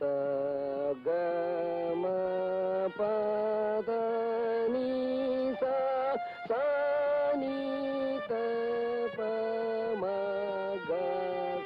ச க ம பத நீ சா சா நீ த ப ம க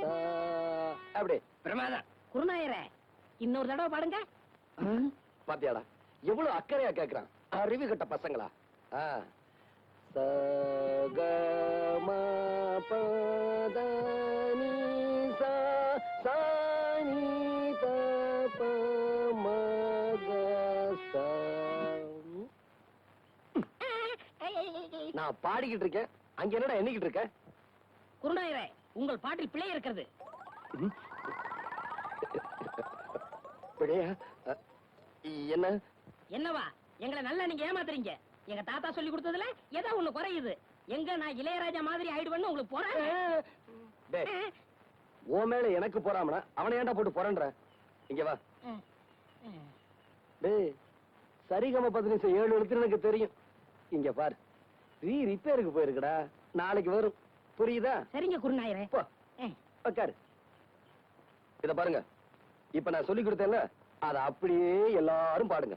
சா அப்படி பிரமாதம். குருநாயரே இன்னொரு தடவை பாடுங்க. பாத்தியாடா எவ்வளவு அக்கறையா கேக்குறான். அறிவு கட்ட பசங்களா? ஆ. ச நான் பாடிக்கிட்டு இருக்கேன். அங்க என்னடா எண்ணிக்கிட்டு இருக்க? குருநாயரே உங்கள் பாட்டில் பிழை இருக்கிறது. பிழையா என்ன? என்னவா? எங்களை நல்லா நீங்க ஏமாத்துறீங்க. எங்க தாத்தா சொல்லி கொடுத்ததுல ஏதோ ஒண்ணு குறையுது. எங்க நான் இளையராஜா மாதிரி ஆயிடுவேன்னு உங்களுக்கு போறேன் உன் மேல எனக்கு போறாமனா? அவனை ஏன்டா போட்டு போறன்ற? இங்க வா. டேய் சரிகம பதினஞ்சு ஏழு எழுத்து எனக்கு தெரியும். இங்க பாரு. ரீ ரிப்பேருக்கு போயிருக்குடா. நாளைக்கு வரும். புரியுதா? சரிங்க குருநாயரே. போ. உட்காரு இத பாருங்க. இப்ப நான் சொல்லி கொடுத்தேன்ல அத அப்படியே எல்லாரும் பாடுங்க.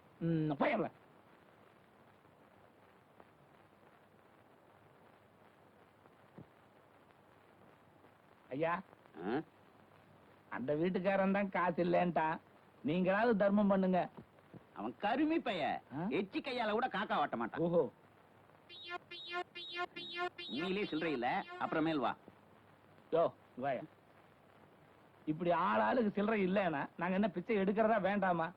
பயர்ல ஐயா அந்த வீட்டுக்காரன் தான் காசு இல்லைன்ட்டான். நீங்களாவது தர்மம் பண்ணுங்க. அவன் கருமி பைய? எச்சி கையால கூட காக்கா வாட்ட மாட்டான். ஓஹோ. நீங்களே சில்லறை இல்ல அப்புறமேல் வா. யோ வாயா. இப்படி ஆள் ஆளுக்கு சில்லறை இல்லைன்னா நாங்க என்ன பிச்சை எடுக்கிறதா வேண்டாமா?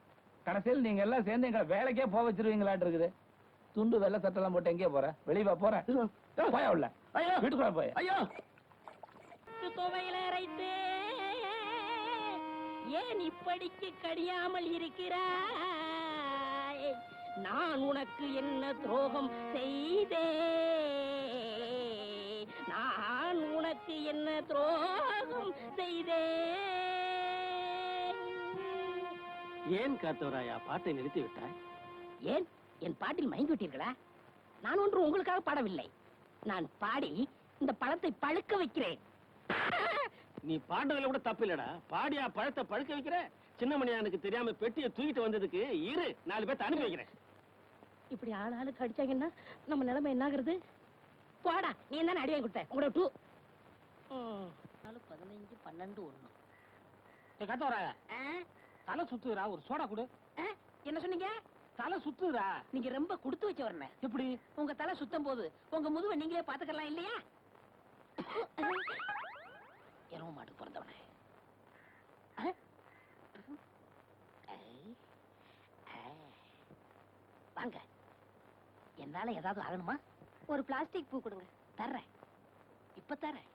கடைசியில் நீங்க எல்லாம் சேர்ந்து எங்களை வேலைக்கே போக வச்சிருவீங்களாட்டு இருக்குது. துண்டு வெள்ளை சட்டெல்லாம் போட்டு எங்கேயே போற வெளியே போற போயா உள்ள. ஐயோ. வீட்டுக்குள்ள போய். ஐயோ. துவையில அரைத்தே ஏன் இப்படிக்கு கடியாமல் இருக்கிறாய்? நான் உனக்கு என்ன துரோகம் செய்தே? நான் உனக்கு என்ன துரோகம் செய்தே? ஏன் காத்தவராயா? பாட்டை நிறுத்தி விட்டாய். ஏன்? என் பாட்டில் மயங்கி விட்டீர்களா? நான் ஒன்று உங்களுக்காக பாடவில்லை. நான் பாடி இந்த பழத்தை பழுக்க வைக்கிறேன். நீ பாண்டதுல கூட தப்பு இல்லடா பாடியா பழத்தை பழுக்க வைக்கிற? சின்னமணியா எனக்கு தெரியாம பெட்டியை தூக்கிட்டு வந்ததுக்கு இரு நாலு பேர்த்த அனுப்பி வைக்கிறேன். இப்படி ஆள் ஆளுக்கு அடிச்சாங்கன்னா நம்ம நிலைமை என்னாகிறது? போடா நீ தானே அடி வாங்கி கொடுத்த? உங்களோட டூ. பதினஞ்சு பன்னெண்டு ஒண்ணு கத்தவரா தலை சுத்துறா ஒரு சோடா கொடு? என்ன சொன்னீங்க? தலை சுத்துறா நீங்க ரொம்ப கொடுத்து வச்ச வரணும் எப்படி? உங்க தலை சுத்தம் போது உங்க முதுவை நீங்களே பாத்துக்கலாம் இல்லையா? எருவ மாட்டு பிறந்தவனே. வாங்க. என்னால ஏதாவது ஆகணுமா? ஒரு பிளாஸ்டிக் பூ கொடுங்க. தர்றேன். இப்ப தர்றேன்.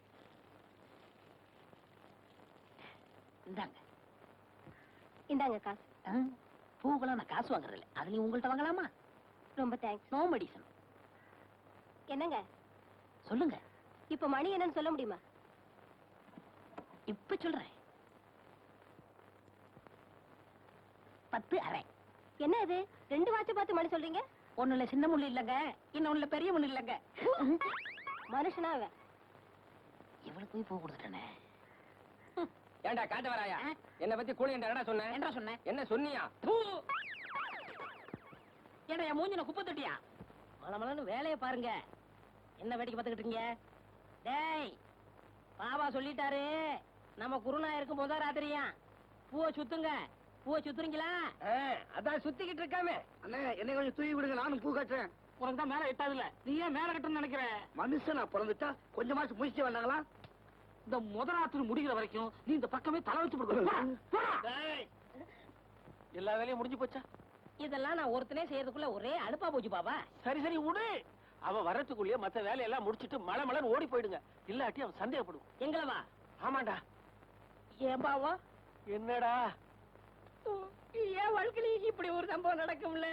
இந்தாங்க. இந்தாங்க காசு. பூக்கெல்லாம் நான் காசு வாங்குறது இல்லை அதுலயும் உங்கள்ட்ட வாங்கலாமா? ரொம்ப தேங்க்ஸ் நோ மெடிசன் என்னங்க? சொல்லுங்க. இப்ப மணி என்னன்னு சொல்ல முடியுமா? இப்ப சொல்றேன். பத்து அரை. என்ன இது? ரெண்டு வாட்சை பார்த்து மணி சொல்றீங்க? ஒண்ணுல சின்ன முள்ளு இல்லைங்க. இன்னொன்னுல பெரிய முள்ளு இல்லைங்க. மனுஷனா இவளுக்கு போய் பூ கொடுத்துட்டேனே. ஏண்டா காட்டு வராயா? என்ன பத்தி கூலி என்னடா சொன்ன? என்ன சொன்னேன் என்ன சொன்னியா? பூ! ஏடா என் மூஞ்சின குப்பை தொட்டியா? மலமலன்னு வேலையை பாருங்க. என்ன வேடிக்கை பார்த்துக்கிட்டு இருக்கீங்க? டேய் பாபா சொல்லிட்டாரு. நம்ம குருநா இருக்கும் போதா ராத்திரியா. பூவை சுத்துங்க. பூவை சுத்துறீங்களா? அதான் சுத்திக்கிட்டு இருக்காமே. அண்ணே என்னை கொஞ்சம் தூக்கி விடுங்க. நானும் பூ கட்டுறேன். உனக்கு தான் மேல எட்டாதுல நீ ஏன் மேல கட்டணும்னு நினைக்கிற? மனுஷனா பிறந்துட்டா கொஞ்சமாச்சும் முயற்சி வேண்டாங்களா இந்த முதலாத்துல முடிகிற வரைக்கும் நீ இந்த பக்கமே தலை வச்சு எல்லா வேலையும் முடிஞ்சு போச்சா? இதெல்லாம் நான் ஒருத்தனே செய்யறதுக்குள்ள ஒரே அலுப்பா போச்சு பாபா. சரி சரி விடு அவன் வர்றதுக்குள்ளேயே மத்த வேலையெல்லாம் முடிச்சிட்டு மலை மலைன்னு ஓடி போயிடுங்க. இல்லாட்டி அவன் சந்தேகப்படும் எங்கள வா. ஆமாண்டா. ஏன் பாவம்? என்னடா? ஏன் வாழ்க்கையில இப்படி ஒரு சம்பவம் நடக்கும்ல?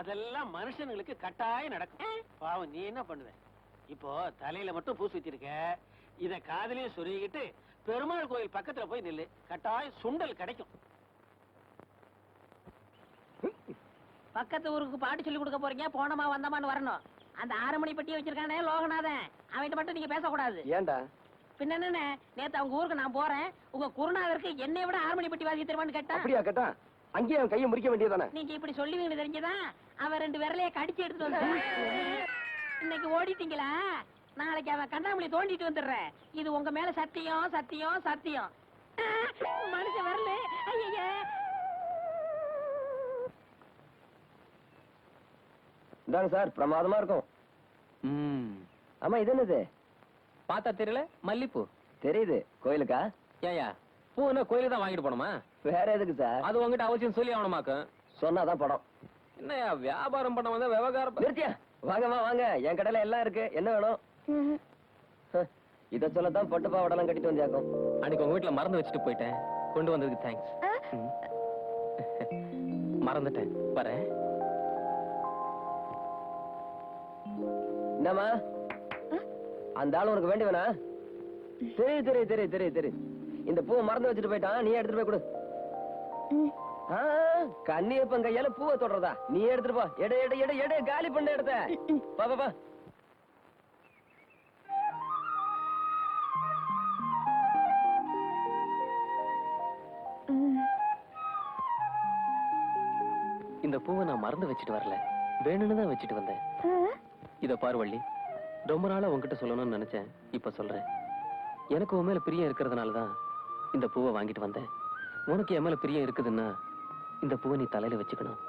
அதெல்லாம் மனுஷனுங்களுக்கு கட்டாயம் நடக்கும். பாவம் நீ என்ன பண்ணுவ? இப்போ தலையில மட்டும் பூ சுத்திருக்க இத காதுலயே சொருகிட்டு பெருமாள் கோயில் பக்கத்துல போய் நில்லு. கட்டாயம் சுண்டல் கிடைக்கும். பக்கத்து ஊருக்கு பாட்டு சொல்லி கொடுக்க போறீங்க? போனமா வந்தமான்னு வரணும். அந்த ஆறு மணி பெட்டியை வச்சிருக்கானே லோகநாதன். அவன்கிட்ட மட்டும் நீங்க பேசக்கூடாது. ஏன்டா? பின்ன என்னண்ணே? நேத்து அவங்க ஊருக்கு நான் போறேன். உங்க குருநாதருக்கு என்னை விட ஆறு மணி பெட்டி வாசி தருவான்னு கேட்டா அப்படியா கேட்டா அங்கேயே அவன் கையை முறிக்க வேண்டியதானே நீங்க இப்படி சொல்லுவீங்கன்னு தெரிஞ்சுதான் அவன் ரெண்டு விரலைய கடிச்சு எடுத்துட்டு வந்தான் இன்னைக்கு ஓடிட்டீங்களா? நாளைக்கு அவன் கண்ணாமூலி தோண்டிட்டு வந்துடுறேன். இது உங்க மேல சத்தியம் சத்தியம் சத்தியம். மனுஷன் வரல. இந்தாங்க சார் பிரமாதமா இருக்கும். ஆமா இது என்னது? பார்த்தா தெரியல? மல்லிப்பூ. தெரியுது. கோயிலுக்கா? ஏயா பூன்னா கோயிலுக்கு தான் வாங்கிட்டு போனோமா வேற எதுக்கு சார்? அது உங்ககிட்ட அவசியம் சொல்லி ஆகணுமாக்கும் சொன்னாதான் படம். என்னய்யா வியாபாரம் பண்ண வந்தா விவகாரம் நிறுத்தியா? வாங்கம்மா வாங்க. என் கடையில எல்லாம் இருக்கு. என்ன வேணும்? இத சொல்லத்தான் பட்டு பாவடெல்லாம் கட்டிட்டு வந்தியாக்கும். அன்னைக்கு உங்க வீட்டுல மறந்து வச்சுட்டு போயிட்டேன். கொண்டு வந்ததுக்கு தேங்க்ஸ் மறந்துட்டேன். வரேன் என்னம்மா? அந்த ஆள் உனக்கு வேண்டியவனா தெரியுது தெரியுது தெரியுது தெரியுது தெரியுது இந்த பூவை மறந்து வச்சுட்டு போயிட்டான். நீ எடுத்துட்டு போய் கொடு. ஆ, கன்னியப்பன் கையால பூவை தொடறதா? நீ எடுத்துட்டு போ. எடு எடு எடு எடு காலி பண்ண இடத்த. பா பா, இந்த பூவை நான் மறந்து வச்சுட்டு வரல. வேணும்னு தான் வச்சுட்டு வந்தேன். இத பாரு வள்ளி. ரொம்ப நாளா உன்கிட்ட சொல்லணும்னு நினைச்சேன். இப்ப சொல்றேன். எனக்கு உன் மேல பிரியம் இருக்கிறதுனால தான் இந்த பூவை வாங்கிட்டு வந்தேன். உனக்கு என் மேல பிரியம் இருக்குதுன்னா இந்த பூவை நீ தலையில வச்சுக்கணும்.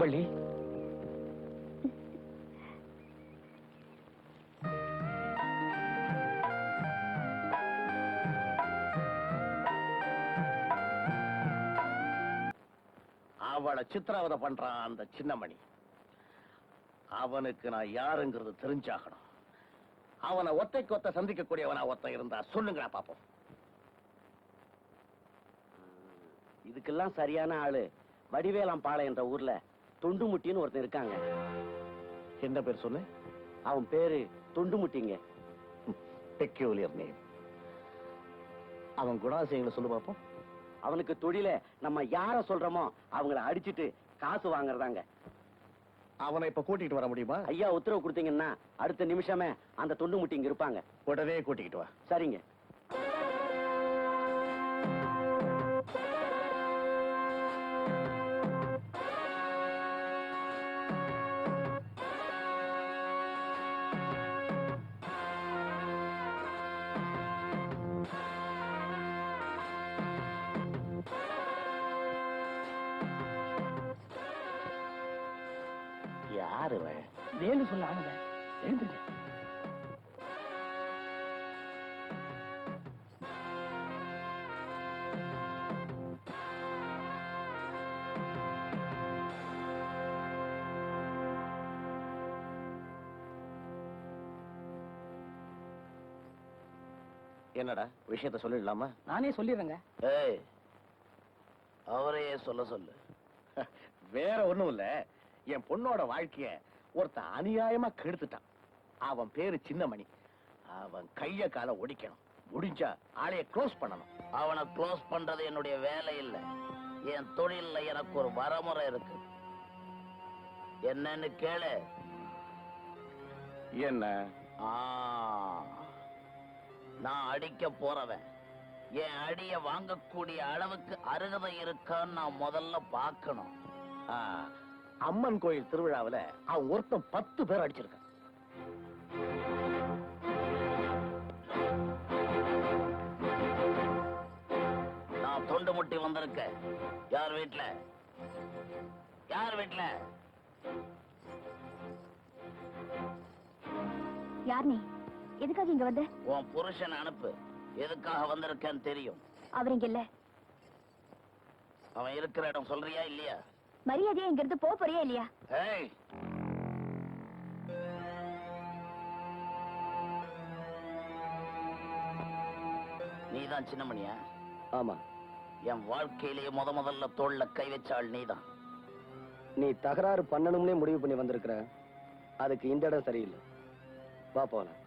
வள்ளி அவளை சித்திரவதை பண்றான் அந்த சின்னமணி. அவனுக்கு நான் யாருங்கிறது தெரிஞ்சாகணும். அவனை ஒத்தைக்கு ஒத்த சந்திக்கக்கூடியவனா ஒத்த இருந்தா சொல்லுங்களா பாப்போம். இதுக்கெல்லாம் சரியான ஆளு வடிவேலாம்பாளையம் என்ற ஊர்ல தொண்டுமுட்டின்னு ஒருத்தன் இருக்காங்க. என்ன பேர் சொல்லு அவன் பேரு தொண்டுமுட்டிங்க. பெக்யூலியர் நேம் அவன் குணாசியங்களை சொல்லு பாப்போம். அவனுக்கு தொழில நம்ம யார சொல்றோமோ அவங்கள அடிச்சிட்டு காசு வாங்குறதாங்க. அவனை இப்ப கூட்டிட்டு வர முடியுமா? ஐயா உத்தரவு கொடுத்தீங்கன்னா அடுத்த நிமிஷமே அந்த தொண்டுமுட்டி இங்க இருப்பாங்க. உடனே கூட்டிக்கிட்டு வா. சரிங்க. யாரு? வேலு சொல்ல ஆனந்த எழுந்துருங்க. என்னடா விஷயத்த சொல்லிடலாமா? நானே சொல்லிடுறேங்க. ஏய் அவரையே சொல்ல சொல்லு. வேற ஒண்ணும் இல்ல. என் பொண்ணோட வாழ்க்கைய ஒருத்தன் அநியாயமா கெடுத்துட்டான். அவன் பேரு சின்னமணி. அவன் கைய கால ஒடிக்கணும். முடிஞ்சா ஆளைய க்ளோஸ் பண்ணணும். அவனை க்ளோஸ் பண்றது என்னுடைய வேலை இல்ல. என் தொழில்ல எனக்கு ஒரு வரமுறை இருக்கு. என்னன்னு கேளு. என்ன? ஆ, நான் அடிக்க போறவன். என் அடிய வாங்கக்கூடிய அளவுக்கு அருகதை இருக்கான்னு நான் முதல்ல பார்க்கணும். ஆ, அம்மன் கோயில் திருவிழாவுல அவன் ஒருத்தன் பத்து பேர் அடிச்சிருக்கான். நான் தொண்டு முட்டி வந்திருக்கேன் யார் வீட்ல? யார் வீட்ல? யார் நீ? எதுக்காக இங்க வந்த? உன் புருஷன் அனுப்பு. எதுக்காக வந்திருக்கேன்னு தெரியும். அவர் இங்க இல்ல. அவன் இருக்கிற இடம் சொல்றியா இல்லையா? மரியாதையா இங்க இருந்து போக போறியா இல்லையா? நீதான் சின்னமணியா? ஆமா. என் வாழ்க்கையிலேயே முத முதல்ல தோல்ல கை வச்சாள் நீதான். நீ தகராறு பண்ணணும்னே முடிவு பண்ணி வந்திருக்கிற. அதுக்கு இந்த இடம் சரியில்லை. வா போலாம்.